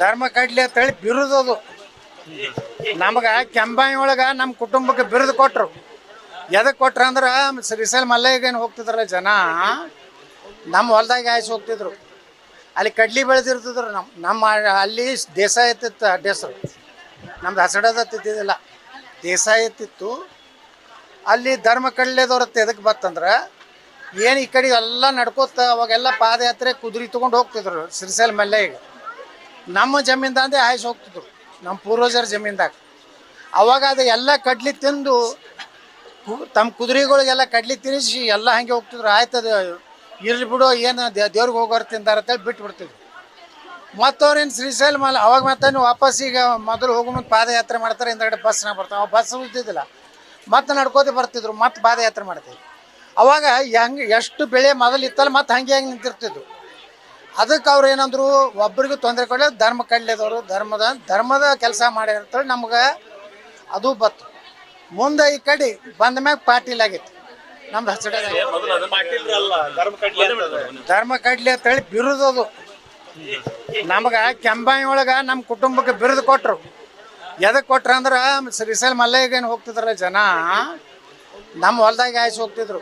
ಧರ್ಮ ಕಡ್ಲೆ ಅಂತ ಹೇಳಿ ಬಿರುದದು. ನಮಗ ಕೆಂಬಾಯಿ ಒಳಗ ನಮ್ಮ ಕುಟುಂಬಕ್ಕೆ ಬಿರುದು ಕೊಟ್ರು. ಎದಕ್ ಕೊಟ್ರ ಅಂದ್ರ ಸರಿಸಲ್ ಮಲ್ಲಯ್ಯಗೇನು ಹೋಗ್ತಿದ್ರಲ್ಲ ಜನ ನಮ್ಮ ಹೊಲದಾಗ ಆಯ್ಸಿ ಹೋಗ್ತಿದ್ರು. ಅಲ್ಲಿ ಕಡ್ಲಿ ಬೆಳೆದಿರ್ತಿದ್ರು ನಮ್ಮ ನಮ್ಮ ಅಲ್ಲಿ ದೇಸಾಯಿ ಎತ್ತಿತ್ತು ಅಡ್ಡ ಹೆಸರು. ನಮ್ದು ಹಸಡದ ತಿದ್ದಿದ್ದಿಲ್ಲ. ದೇಸಾಯಿ ಎತ್ತಿತ್ತು ಅಲ್ಲಿ ಧರ್ಮ ಕಡ್ಲೆದವ್ರತ್ತು ಎದಕ್ಕೆ ಬತ್ತಂದ್ರೆ ಏನು ಈ ಕಡೆ ಎಲ್ಲ ನಡ್ಕೋತ ಅವಾಗೆಲ್ಲ ಪಾದಯಾತ್ರೆ ಕುದುರೆ ತೊಗೊಂಡು ಹೋಗ್ತಿದ್ರು. ಸಿರಿಸಲ್ ಮೇಲೆ ಈಗ. ನಮ್ಮ ಜಮೀನ್ದಾಂದೆ ಆಯ್ಸಿ ಹೋಗ್ತಿದ್ರು. ನಮ್ಮ ಪೂರ್ವಜರ ಜಮೀನ್ದಾಗ. ಅವಾಗ ಅದು ಎಲ್ಲ ಕಡ್ಲಿ ತಿಂದು ತಮ್ಮ ಕುದುರೆಗಳಿಗೆಲ್ಲ ಕಡ್ಲಿ ತಿನ್ನಿಸಿ ಎಲ್ಲ ಹಂಗೆ ಹೋಗ್ತಿದ್ರು. ಆಯ್ತದ ಇರ್ಲಿ ಬಿಡು, ಏನು ದೇವ್ರಿಗೆ ಹೋಗೋರು ತಿಂದಾರ ಅಂತೇಳಿ ಬಿಟ್ಟು ಬಿಡ್ತಿದ್ರು ಶ್ರೀಶೈಲ್ ಅವ್ರೇನು ಶ್ರೀಶೈಲ ಮಲ್ಲ ಅವಾಗ ಮತ್ತೆ ವಾಪಸ್ ಈಗ ಮೊದಲು ಹೋಗೋ ಮುಂದೆ ಪಾದಯಾತ್ರೆ ಮಾಡ್ತಾರೆ, ಹಿಂದ್ಗಡೆ ಬಸ್ನಾಗ ಬರ್ತಾವೆ. ಬಸ್ ಇದ್ದಿದ್ದಿಲ್ಲ ಮತ್ತೆ ನಡ್ಕೋತಿ ಬರ್ತಿದ್ರು, ಮತ್ತೆ ಪಾದಯಾತ್ರೆ ಮಾಡ್ತಿದ್ರು. ಅವಾಗ ಹೆಂಗೆ ಎಷ್ಟು ಬೆಳೆ ಮೊದಲು ಇತ್ತಲ್ಲ ಮತ್ತೆ ಹಂಗೆ ಹೆಂಗೆ ನಿಂತಿರ್ತಿದ್ರು ಅದಕ್ಕೆ ಅವ್ರು ಏನಂದ್ರು ಒಬ್ಬರಿಗೂ ತೊಂದರೆ ಕೊಡಲಿ ಧರ್ಮ ಕಡ್ಲೆದವರು ಧರ್ಮದ ಧರ್ಮದ ಕೆಲಸ ಮಾಡಿರ್ತೇಳಿ ನಮ್ಗೆ ಅದು ಬತ್ತು. ಮುಂದೆ ಈ ಕಡೆ ಬಂದ ಮ್ಯಾಗ ಪಾಟೀಲ್ ಆಗಿತ್ತು ನಮ್ದು ಹಸಡ ಮೊದಲು ಅದನ್ನ ಪಾಟೀಲ್ರಲ್ಲ ಧರ್ಮ ಕಡ್ಲೆ ಅಂತೇಳಿ ಬಿರುದದು. ನಮ್ಗೆ ಕೆಂಬಾಯಿ ಒಳಗ ನಮ್ಮ ಕುಟುಂಬಕ್ಕೆ ಬಿರುದು ಕೊಟ್ರು. ಎದಕ್ಕೆ ಕೊಟ್ರು ಅಂದ್ರೆ ಶ್ರೀಶೈಲ ಮಲ್ಲಯ್ಯಗೇನು ಹೋಗ್ತಿದ್ರಲ್ಲ ಜನ ನಮ್ಮ ಹೊಲ್ದಾಗ ಆಯ್ಸಿ ಹೋಗ್ತಿದ್ರು.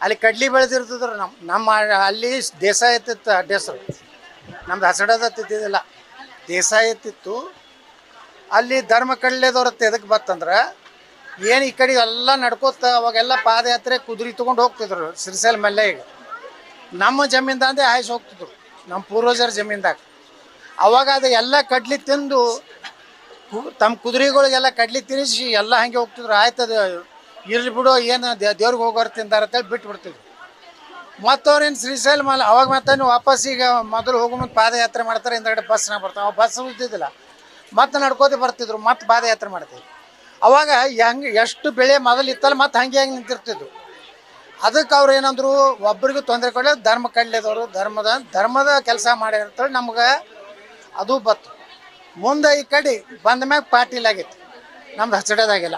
ಅಲ್ಲಿ ಕಡ್ಲಿ ಬೆಳೆದಿರ್ತಿದ್ರು ನಮ್ಮ ನಮ್ಮ ಅಲ್ಲಿ ದೇಸಾಯಿ ಎತ್ತಿತ್ತು ಅಡ್ಡ ನಮ್ದು ಹಸಡದ ತಿದ್ದಿದ್ದಿಲ್ಲ ದೇಸಾಯಿ ಎತ್ತಿತ್ತು ಅಲ್ಲಿ ಧರ್ಮ ಕಡ್ಲೆದವ್ರತ್ತು ಎದಕ್ಕೆ ಬತ್ತಂದ್ರೆ? ಏನು ಈ ಕಡೆ ಎಲ್ಲ ನಡ್ಕೋತ ಅವಾಗೆಲ್ಲ ಪಾದಯಾತ್ರೆ ಕುದುರೆ ತೊಗೊಂಡು ಹೋಗ್ತಿದ್ರು ಶ್ರೀಶೈಲ ಈಗ. ನಮ್ಮ ಜಮೀನ್ದಾಂದೆ ಆಯ್ಸಿ ಹೋಗ್ತಿದ್ರು, ನಮ್ಮ ಪೂರ್ವಜರ ಜಮೀನ್ದಾಗ. ಅವಾಗ ಅದು ಎಲ್ಲ ಕಡ್ಲಿ ತಿಂದು ತಮ್ಮ ಕುದುರೆಗಳಿಗೆಲ್ಲ ಕಡ್ಲಿ ತಿನ್ನಿಸಿ ಎಲ್ಲ ಹಂಗೆ ಹೋಗ್ತಿದ್ರು. ಆಯ್ತದ ಇರ್ಲಿ ಬಿಡು, ಏನು ದೇವ್ರಿಗೆ ಹೋಗೋರು ತಿಂತಾರೆ ಅಂತೇಳಿ ಬಿಟ್ಟು ಬಿಡ್ತಿದ್ರು ಮತ್ತು ಅವ್ರೇನು ಶ್ರೀಶೈಲ ಮಲ್ಲ ಅವಾಗ ಮತ್ತೆ ವಾಪಸ್ ಈಗ ಮೊದಲು ಹೋಗೋ ಪಾದಯಾತ್ರೆ ಮಾಡ್ತಾರೆ, ಹಿಂದಗಡೆ ಬಸ್ನಾಗ ಬರ್ತಾವೆ ಅವಾಗ ಬಸ್ ಇದ್ದಿದ್ದಿಲ್ಲ ಮತ್ತೆ ನಡ್ಕೋತ ಬರ್ತಿದ್ರು, ಮತ್ತೆ ಪಾದಯಾತ್ರೆ ಮಾಡ್ತಿದ್ರು ಅವಾಗ ಹೆಂಗೆ ಎಷ್ಟು ಬೆಳೆ ಮೊದಲು ಇತ್ತಲ್ಲ, ಮತ್ತೆ ಹಂಗೆ ಹಂಗೆ ನಿಂತಿರ್ತಿದ್ರು ಅದಕ್ಕೆ ಅವ್ರು ಏನಂದ್ರು, ಒಬ್ರಿಗೂ ತೊಂದರೆ ಕೊಡಲಿ, ಧರ್ಮ ಕಡ್ಲಿದವರು ಧರ್ಮದ ಧರ್ಮದ ಕೆಲಸ ಮಾಡಿರ್ತೇಳಿ ನಮ್ಗೆ ಅದು ಬತ್ತು ಮುಂದೆ ಈ ಕಡೆ ಬಂದ ಮ್ಯಾಗ ಪಾಟೀಲ್ ಆಗಿತ್ತು. ನಮ್ದು ಹಸಿಡದಾಗಿಲ್ಲ